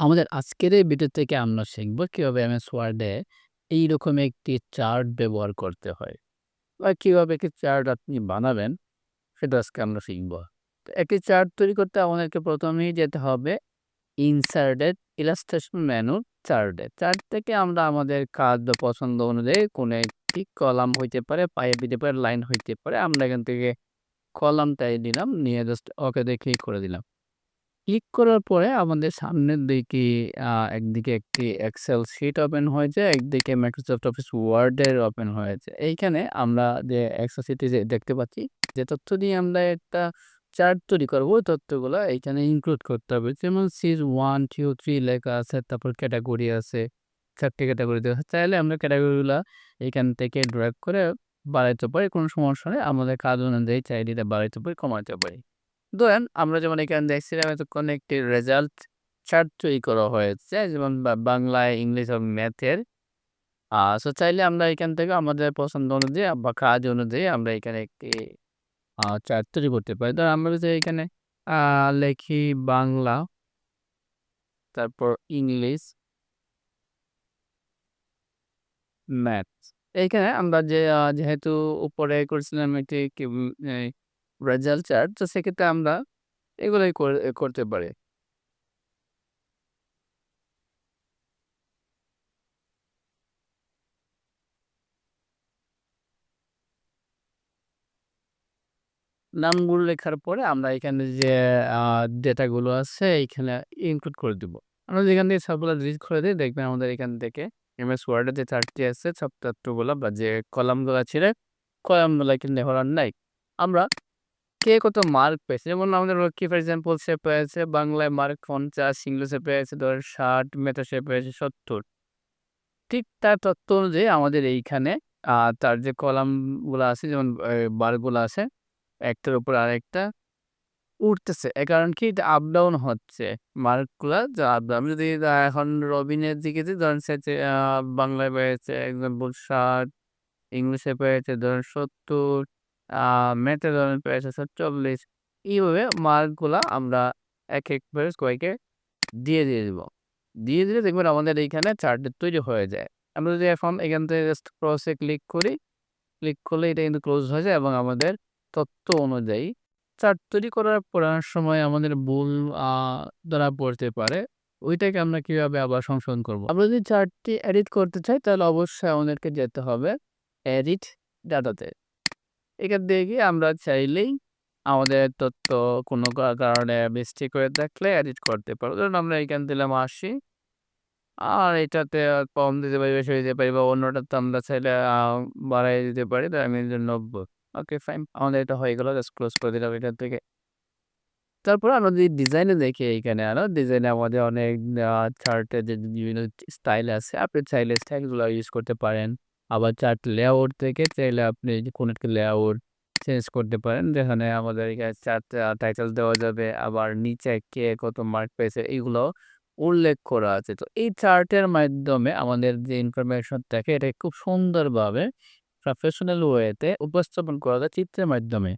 আমাদের আজকের এই ভিডিও থেকে আমরা শিখব কীভাবে এমএস ওয়ার্ডে এইরকম একটি চার্ট ব্যবহার করতে হয় বা কীভাবে একটি চার্ট আপনি বানাবেন, সেটা আজকে আমরা শিখব। তো একটি চার্ট তৈরি করতে আমাদেরকে প্রথমেই যেতে হবে ইনসার্টেড ইলাস্ট্রেশন মেনু চার্টে চার্ট থেকে আমরা আমাদের কাজ পছন্দ অনুযায়ী কোনো একটি কলাম হইতে পারে, পায়ে দিতে পারে লাইন হইতে পারে, আমরা এখান থেকে কলামটাই দিলাম, নিয়ে জাস্ট ওকে দেখেই করে দিলাম। ক্লিক করার পরে আমাদের সামনের দিকে একদিকে একটি এক্সেল শিট ওপেন হয়েছে, একদিকে মাইক্রোসফট অফিস ওয়ার্ডের ওপেন হয়েছে। এইখানে আমরা যে এক্সেল শিটে যে দেখতে পাচ্ছি, যে তথ্য দিয়ে আমরা একটা চার্ট তৈরি করব ওই তথ্যগুলো এইখানে ইনক্লুড করতে হবে। যেমন সিরিজ 1, 2, 3 লেখা আছে, তারপর ক্যাটাগরি আছে, চারটে ক্যাটাগরি দেওয়া। চাইলে আমরা ক্যাটেগরিগুলা এইখান থেকে ড্র্যাগ করে বাড়াইতে পারি, কোনো সমস্যা নেই। আমাদের কাজ অনুযায়ী চাইলে বাড়াইতে পারি, কমাইতে পারি। ধরেন আমরা যেমন এখানে দেখছিলাম এতক্ষণ একটি রেজাল্ট চার্ট তৈরি করা হয়েছে, যেমন বাংলায় ইংলিশ এবং ম্যাথের সো চাইলে আমরা এখান থেকে আমাদের পছন্দ অনুযায়ী বা কাজ অনুযায়ী আমরা এখানে একটি চার্ট তৈরি করতে পারি। ধর আমরা যদি এখানে লেখি বাংলা, তারপর ইংলিশ ম্যাথ এইখানে আমরা যে যেহেতু উপরে করেছিলাম একটি রেজাল্ট চার্ট তো সেক্ষেত্রে আমরা এগুলোই করতে পারি। নামগুলো লেখার পরে আমরা এখানে যে ডেটাগুলো আছে এইখানে ইনক্লুড করে দিব। আমরা যেখান থেকে সবগুলো ডিলিট করে দিই, দেখবেন আমাদের এখান থেকে এমএস ওয়ার্ডে যে চারটি আছে, সব তথ্যগুলো বা যে কলামগুলো ছিল কলামগুলো কিন্তু এখন আর নাই। আমরা কে কত মার্ক পেয়েছে? যেমন আমাদের কি ফর এক্সাম্পল সে পেয়েছে বাংলায় মার্ক পঞ্চাশ, ইংলিশে পেয়েছে ধরেন ষাট সে পেয়েছে সত্তর। ঠিক তার তত্ত্ব অনুযায়ী আমাদের এইখানে তার যে কলামগুলো আছে, যেমন বারগুলো আছে, একটার উপর আরেকটা উঠতেছে। এ কারণ কি? এটা আপ ডাউন হচ্ছে মার্কগুলা যা আপ ডাউন যদি এখন রবিনের দিকে যে ধরেন সে বাংলায় পেয়েছে এক্সাম্পল ষাট, ইংলিশে পেয়েছে ধরেন সত্তর ম্যাথে ধরেন পেয়েছে চল্লিশ। এইভাবে মার্কগুলা আমরা এক এক করে কয়েকে দিয়ে দিয়ে দিব। দিয়ে দিলে দেখবেন আমাদের এইখানে চার্টে তৈরি হয়ে যায়। আমরা যদি এখন এখান থেকে জাস্ট ক্রসে ক্লিক করি ক্লিক করলে এটা কিন্তু ক্লোজ হয়ে যায় এবং আমাদের তথ্য অনুযায়ী চার্ট তৈরি করার পড়ার সময় আমাদের ভুল ধরা পড়তে পারে। ওইটাকে আমরা কীভাবে আবার সংশোধন করব? আমরা যদি চার্টটি এডিট করতে চাই তাহলে অবশ্যই আমাদেরকে যেতে হবে এডিট ডাটাতে এখান থেকে আমরা চাইলেই আমাদের তথ্য কোনো কারণে মিস্টেক হয়ে থাকলে এডিট করতে পারব। ধরুন আমরা এখান দিলাম আশি আর এটাতে কম দিতে পারি, বেশি দিতে পারি বা অন্যটাতে আমরা চাইলে বাড়াই দিতে পারি আমি নব্বই ওকে ফাইন আমাদের এটা হয়ে গেল জাস্ট ক্লোজ করে দিলাম এটার থেকে। তারপর আমরা যদি ডিজাইনে দেখি এইখানে আরও ডিজাইনে আমাদের অনেক চার্টের যে বিভিন্ন স্টাইল আছে, আপনি চাইলে স্টাইলগুলো ইউজ করতে পারেন। আবার চার্ট লেআউট থেকে চাইলে আপনি কোনো একটা লেআউট চেঞ্জ করতে পারেন। যেখানে আমাদের এখানে চার্ট টাইটেল দেওয়া যাবে, আবার নিচে কে কত মার্ক পেয়েছে এইগুলো উল্লেখ করা আছে। তো এই চার্টের মাধ্যমে আমাদের যে ইনফরমেশন থাকে এটা খুব সুন্দরভাবে প্রফেশনাল ওয়েতে উপস্থাপন করা যায় চিত্রের মাধ্যমে।